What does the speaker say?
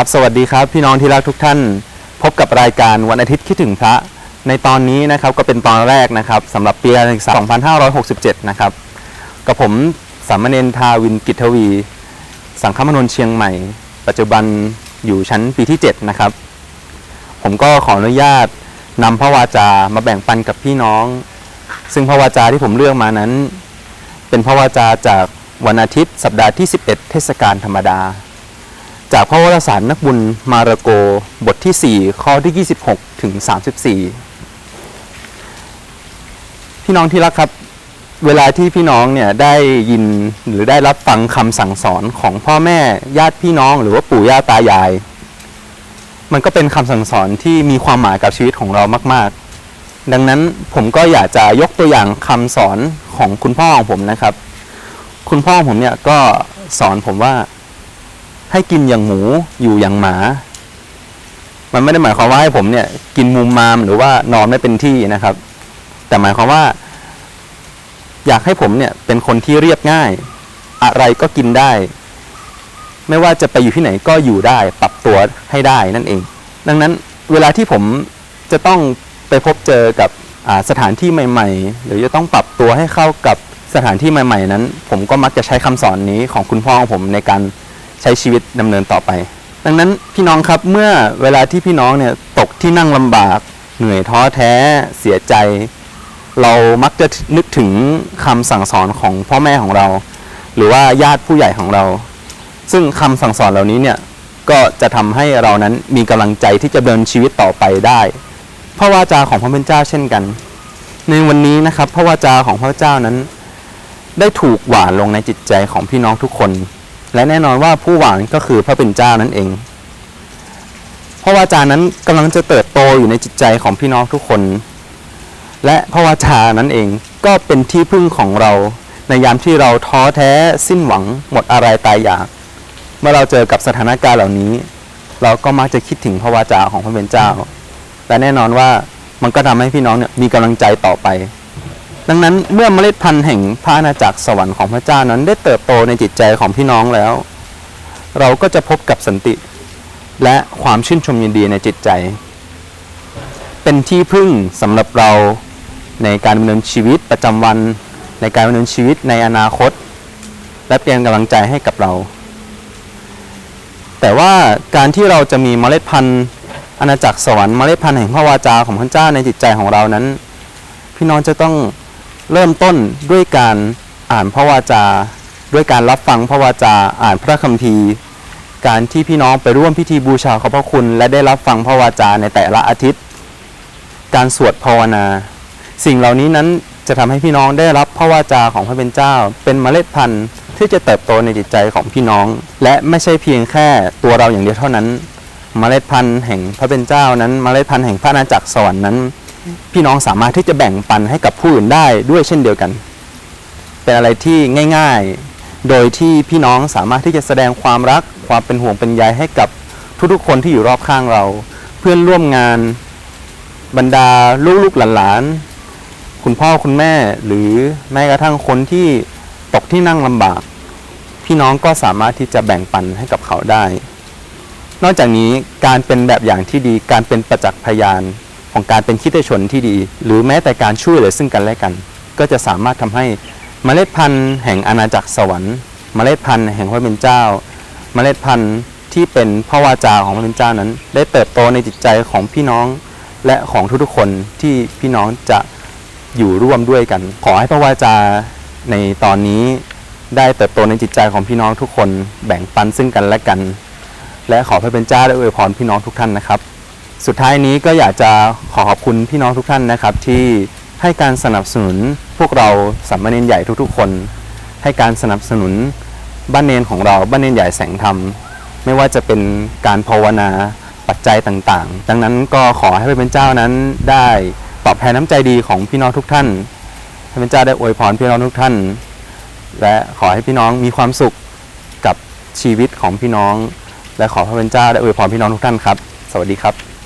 ครับสวัสดีครับพี่น้องที่รักทุกท่าน พบกับรายการวันอาทิตย์คิดถึงพระ ในตอนนี้นะครับก็เป็นตอนแรกนะครับสำหรับปีการศึกษา2567 นะครับกับผมสามเณรทาวินกิจทวี สังฆมนนเชียงใหม่ ปัจจุบันอยู่ชั้นปีที่ 7 นะครับ ผมก็ขออนุญาตนำพระวาจามาแบ่งปันกับพี่น้อง ซึ่งพระวาจาที่ผมเลือกมานั้น เป็นพระวาจาจากวันอาทิตย์ สัปดาห์ที่ 11 เทศกาลธรรมดา จากพระวรสารนักบุญมาระโกบทที่ 4 ข้อที่ 26 ถึง 34 พี่น้องที่รักครับ เวลาที่พี่น้องเนี่ยได้ยินหรือได้รับฟังคำสั่งสอนของพ่อแม่ญาติพี่น้องหรือว่าปู่ย่าตายาย มันก็เป็นคำสั่งสอนที่มีความหมายกับชีวิตของเรามาก ๆ ดังนั้นผมก็อยากจะยกตัวอย่างคำสอนของคุณพ่อของผมนะครับ คุณพ่อของผมเนี่ยก็สอนผมว่า ให้กินอย่างหมูอยู่อย่างหมา มันไม่ได้หมายความว่าให้ผมเนี่ย กินมุมมามหรือว่านอนไม่เป็นที่นะครับ แต่หมายความว่า อยากให้ผมเนี่ย เป็นคนที่เรียบง่าย อะไรก็กินได้ ไม่ว่าจะไปอยู่ที่ไหนก็อยู่ได้ ปรับตัวให้ได้นั่นเอง ดังนั้นเวลาที่ผมจะต้องไปพบเจอกับสถานที่ใหม่ ๆ หรือจะต้องปรับตัวให้เข้ากับสถานที่ใหม่ ๆ นั้น ผมก็มักจะใช้คำสอนนี้ของคุณพ่อของผมในการ ใช้ชีวิตดำเนินต่อไป ดังนั้นพี่น้องครับเมื่อเวลาที่พี่น้องเนี่ยตกที่นั่งลำบาก เหนื่อยท้อแท้เสียใจ เรามักจะนึกถึงคำสั่งสอนของพ่อแม่ของเรา หรือว่าญาติผู้ใหญ่ของเรา ซึ่งคำสั่งสอนเหล่านี้เนี่ยก็จะทำให้เรานั้นมีกำลังใจที่จะเดินชีวิตต่อไปได้พระวาจาของพระเป็นเจ้าเช่นกัน ในวันนี้นะครับพระวาจาของพระเจ้านั้น ได้ถูกหวานลงในจิตใจของพี่น้องทุกคน และแน่นอนว่าผู้หวานก็คือพระเป็นเจ้านั่นเอง พระวาจานั้นกำลังจะเติบโตอยู่ในจิตใจของพี่น้องทุกคน และพระวาจานั้นเองก็เป็นที่พึ่งของเรา ในยามที่เราท้อแท้สิ้นหวังหมดอะไรตายอยาก เมื่อเราเจอกับสถานการณ์เหล่านี้ เราก็มักจะคิดถึงพระวาจาของพระเป็นเจ้าและแน่นอนว่ามันก็ทำให้พี่น้องเนี่ยมีกำลังใจต่อไป ดังนั้นเมื่อเมล็ดพันธุ์แห่งพระอาณาจักรสวรรค์ของพระเจ้านั้นได้เติบโตในจิตใจของพี่น้องแล้ว เราก็จะพบกับสันติ และความชื่นชมยินดีในจิตใจ เป็นที่พึ่งสำหรับเราในการดำเนินชีวิตประจำวัน ในการดำเนินชีวิตในอนาคต และเป็นกำลังใจให้กับเรา แต่ว่าการที่เราจะมีเมล็ดพันธุ์อาณาจักรสวรรค์เมล็ดพันธุ์แห่งพระวาจาของพระเจ้าในจิตใจของเรานั้น พี่น้องจะต้อง เริ่มต้นด้วยการอ่านพระวาจา ด้วยการรับฟังพระวาจาอ่านพระคัมภีร์ การที่พี่น้องไปร่วมพิธีบูชาขอพระคุณ และได้รับฟังพระวาจาในแต่ละอาทิตย์ การสวดภาวนา สิ่งเหล่านี้นั้นจะทำให้พี่น้องได้รับพระวาจาของพระเป็นเจ้า เป็นเมล็ดพันธุ์ที่จะเติบโตในจิตใจของพี่น้อง และไม่ใช่เพียงแค่ตัวเราอย่างเดียวเท่านั้น เมล็ดพันธุ์แห่งพระเป็นเจ้านั้น เมล็ดพันธุ์แห่งพระอาณาจักรสวรรค์นั้น พี่น้องสามารถที่จะแบ่งปันให้กับผู้อื่นได้ด้วยเช่นเดียวกัน เป็นอะไรที่ง่าย ๆ โดยที่พี่น้องสามารถที่จะแสดงความรักความเป็นห่วงเป็นใยให้กับทุกๆ คนที่อยู่รอบข้างเรา เพื่อนร่วมงานบรรดาลูกๆหลานๆคุณพ่อคุณแม่ หรือแม้กระทั่งคนที่ตกที่นั่งลำบาก พี่น้องก็สามารถที่จะแบ่งปันให้กับเขาได้ นอกจากนี้การเป็นแบบอย่างที่ดีการเป็นประจักษ์พยาน ของการเป็นคิดชนที่ดี หรือแม้แต่การช่วยเหลือซึ่งกันและกัน ก็จะสามารถทำให้เมล็ดพันธุ์แห่งอาณาจักรสวรรค์เมล็ดพันธุ์แห่งพระเป็นเจ้า เมล็ดพันธุ์ที่เป็นพระวาจาของพระเป็นเจ้านั้น ได้เติบโตในจิตใจของพี่น้องและของทุกๆคนที่พี่น้องจะอยู่ร่วมด้วยกัน ขอให้พระวาจาในตอนนี้ได้เติบโตในจิตใจของพี่น้องทุกคนแบ่งปันซึ่งกันและกัน และขอพระเป็นเจ้าได้อวยพรพี่น้องทุกท่านนะครับ สุดท้ายนี้ก็อยากจะขอขอบคุณพี่น้องทุกท่านนะครับ ที่ให้การสนับสนุนพวกเราสัมมเนนใหญ่ทุกๆ คน ให้การสนับสนุนบ้านเนนของเราบ้านเนนใหญ่แสงธรรม ไม่ว่าจะเป็นการภาวนาปัจจัยต่างๆ ดังนั้นก็ขอให้พระเป็นเจ้านั้นได้ตอบแทนน้ำใจดีของพี่น้องทุกท่านพระเป็นเจ้าได้อวยพรพี่น้องทุกท่าน และขอให้พี่น้องมีความสุขกับชีวิตของพี่น้อง และขอพระเป็นเจ้าได้อวยพรพี่น้องทุกท่านครับ สวัสดีครับ